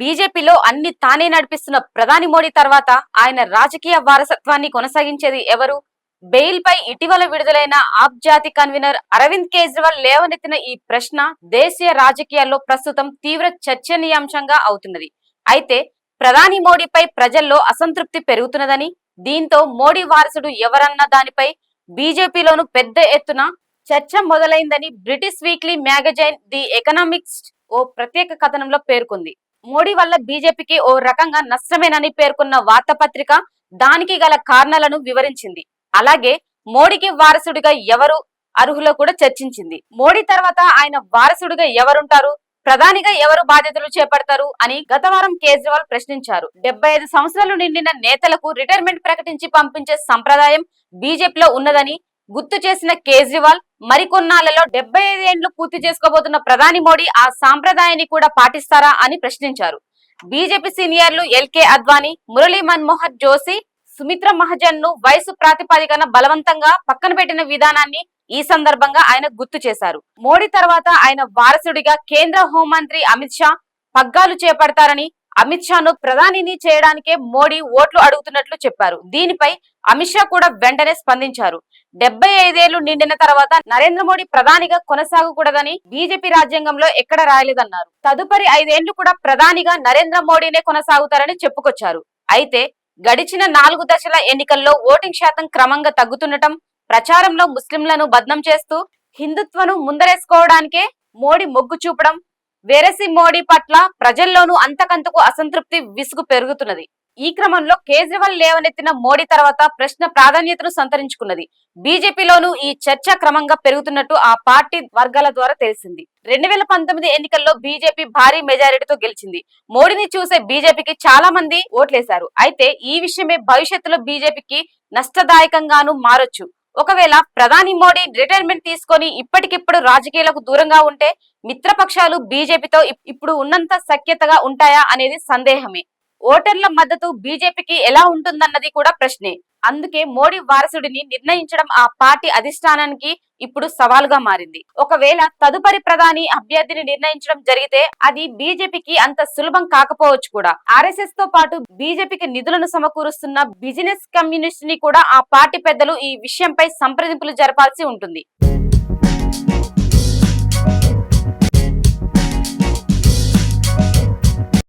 బీజేపీలో అన్ని తానే నడిపిస్తున్న ప్రధాని మోడీ తర్వాత ఆయన రాజకీయ వారసత్వాన్ని కొనసాగించేది ఎవరు? బెయిల్ పై ఇటీవల విడుదలైన ఆప్ జాతి కన్వీనర్ అరవింద్ కేజ్రీవాల్ లేవనెత్తిన ఈ ప్రశ్న దేశీయ రాజకీయాల్లో ప్రస్తుతం తీవ్ర చర్చనీయాంశంగా అవుతున్నది. అయితే ప్రధాని మోడీపై ప్రజల్లో అసంతృప్తి పెరుగుతున్నదని దీంతో మోడీ వారసుడు ఎవరన్న దానిపై బీజేపీలోను పెద్ద ఎత్తున చర్చ మొదలైందని British weekly magazine the economics ఓ ప్రత్యేక కథనంలో పేర్కొంది. మోడీ వల్ల బీజేపీకి ఓ రకంగా నష్టమేనని పేర్కొన్న వార్తాపత్రిక దానికి గల కారణాలను వివరించింది. అలాగే మోడీకి వారసుడిగా ఎవరు అర్హులో కూడా చర్చించింది. మోడీ తర్వాత ఆయన వారసుడిగా ఎవరుంటారు? ప్రధానిగా ఎవరు బాధ్యతలు చేపడతారు? అని గత వారం కేజ్రీవాల్ ప్రశ్నించారు. డెబ్బై ఐదు సంవత్సరాలు నిండిన నేతలకు రిటైర్మెంట్ ప్రకటించి పంపించే సంప్రదాయం బీజేపీలో ఉన్నదని గుర్తు చేసిన కేజ్రీవాల్ మరికొన్నాళ్ళలో డెబ్బై ఐదు ఏండ్లు పూర్తి చేసుకోబోతున్న ప్రధాని మోడీ ఆ సాంప్రదాయాన్ని కూడా పాటిస్తారా అని ప్రశ్నించారు. బీజేపీ సీనియర్లు ఎల్కే అద్వానీ మురళీ మన్మోహన్ జోషి సుమిత్ర మహాజన్ను వయసు ప్రాతిపదికన బలవంతంగా పక్కన పెట్టిన విధానాన్ని ఈ సందర్భంగా ఆయన గుర్తు చేశారు. మోడీ తర్వాత ఆయన వారసుడిగా కేంద్ర హోంమంత్రి అమిత్ షా పగ్గాలు చేపడతారని అమిత్ షాను ప్రధానిని చేయడానికే మోడీ ఓట్లు అడుగుతున్నట్లు చెప్పారు. దీనిపై అమిత్ షా కూడా వెంటనే స్పందించారు. డెబ్బై ఐదేళ్ళు నిండిన తర్వాత నరేంద్ర మోడీ ప్రధానిగా కొనసాగకూడదని బీజేపీ రాజ్యాంగంలో ఎక్కడ రాయలేదన్నారు. తదుపరి ఐదేళ్ళు కూడా ప్రధానిగా నరేంద్ర మోడీనే కొనసాగుతారని చెప్పుకొచ్చారు. అయితే గడిచిన నాలుగు దశల ఎన్నికల్లో ఓటింగ్ శాతం క్రమంగా తగ్గుతుండటం ప్రచారంలో ముస్లింలను బద్నం చేస్తూ హిందుత్వను ముందరేసుకోవడానికే మోడీ మొగ్గు చూపడం వేరసి మోడీ పట్ల ప్రజల్లోనూ అంతకంతకు అసంతృప్తి విసుగు పెరుగుతున్నది. ఈ క్రమంలో కేజ్రీవాల్ లేవనెత్తిన మోడీ తర్వాత ప్రశ్న ప్రాధాన్యతను సంతరించుకున్నది. బీజేపీలోనూ ఈ చర్చ క్రమంగా పెరుగుతున్నట్టు ఆ పార్టీ వర్గాల ద్వారా తెలిసింది. రెండు వేల పంతొమ్మిది ఎన్నికల్లో బీజేపీ భారీ మెజారిటీతో గెలిచింది. మోడీని చూసే బీజేపీకి చాలా మంది ఓట్లేశారు. అయితే ఈ విషయమే భవిష్యత్తులో బీజేపీకి నష్టదాయకంగాను మారొచ్చు. ఒకవేళ ప్రధాని మోడీ రిటైర్మెంట్ తీసుకొని ఇప్పటికిప్పుడు రాజకీయాలకు దూరంగా ఉంటే మిత్రపక్షాలు బీజేపీతో ఇప్పుడు ఉన్నంత సఖ్యతగా ఉంటాయా అనేది సందేహమే. ఓటర్ల మద్దతు బీజేపీకి ఎలా ఉంటుందన్నది కూడా ప్రశ్నే. అందుకే మోడీ వారసుడిని నిర్ణయించడం ఆ పార్టీ అధిష్టానానికి ఇప్పుడు సవాలుగా మారింది. ఒకవేళ తదుపరి ప్రధాని అభ్యర్థిని నిర్ణయించడం జరిగితే అది బీజేపీకి అంత సులభం కాకపోవచ్చు కూడా. ఆర్ఎస్ఎస్తో పాటు బీజేపీకి నిధులను సమకూరుస్తున్న బిజినెస్ కమ్యూనిస్ట్ని కూడా ఆ పార్టీ పెద్దలు ఈ విషయంపై సంప్రదింపులు జరపాల్సి ఉంటుంది.